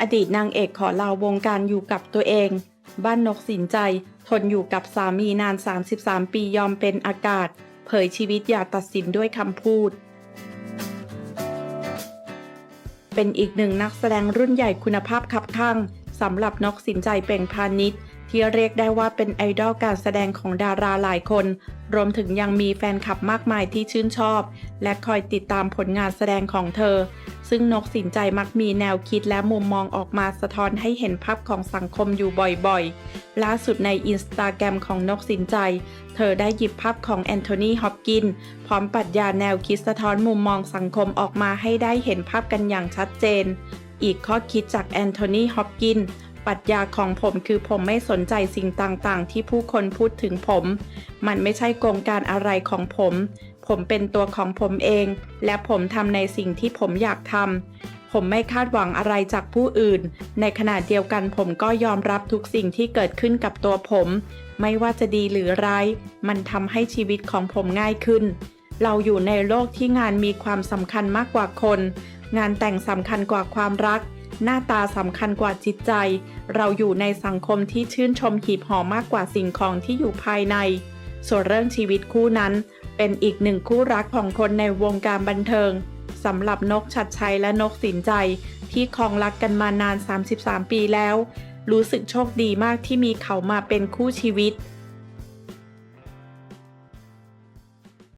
อดีตนางเอกขอลาวงการอยู่กับตัวเอง บ้านนกสินใจ ทนอยู่กับสามีนาน 33 ปียอมเป็นอากาศ เผยชีวิตอย่าตัดสินด้วยคำพูด เป็นอีกหนึ่งนักแสดงรุ่นใหญ่คุณภาพคับข้างสำหรับนกสินใจเปล่งพาณิชย์ ที่เรียกได้ว่าเป็นไอดอลการแสดงของดาราหลายคน รวมถึงยังมีแฟนคลับมากมายที่ชื่นชอบ และคอยติดตามผลงานแสดงของเธอ ซึ่งนกสินใจมักมีแนวคิดและมุมมองออกมาสะท้อนให้เห็นภาพของสังคมอยู่บ่อยๆ ล่าสุดในอินสตาแกรมของนกสินใจ เธอได้หยิบภาพของแอนโทนีฮอปกิน พร้อมปรัชญาแนวคิดสะท้อนมุมมองสังคมออกมาให้ได้เห็นภาพกันอย่างชัดเจน อีกข้อคิดจากแอนโทนีฮอปกิน ปรัชญาของผมคือผมไม่สนใจสิ่งต่างๆ ที่ผู้คนพูดถึงผม มันไม่ใช่โกงการอะไรของผม ผมเป็นตัวของผมเอง และผมทำในสิ่งที่ผมอยากทำ ผมไม่คาดหวังอะไรจากผู้อื่น ในขณะเดียวกันผมก็ยอมรับทุกสิ่งที่เกิดขึ้นกับตัวผม ไม่ว่าจะดีหรือร้าย มันทำให้ชีวิตของผมง่ายขึ้น เราอยู่ในโลกที่งานมีความสำคัญมากกว่าคน งานแต่งสำคัญกว่าความรัก หน้าตาสำคัญกว่าจิตใจ เราอยู่ในสังคมที่ชื่นชมหีบห่อมากกว่าสิ่งของที่อยู่ภายใน ส่วนเรื่องชีวิตคู่นั้น เป็นอีกหนึ่งคู่รักของคนในวงการบันเทิงสำหรับนกชัดชัยและนกสินใจ ที่คองรักกันมานาน 33 ปีแล้ว รู้สึกโชคดีมากที่มีเขามาเป็นคู่ชีวิต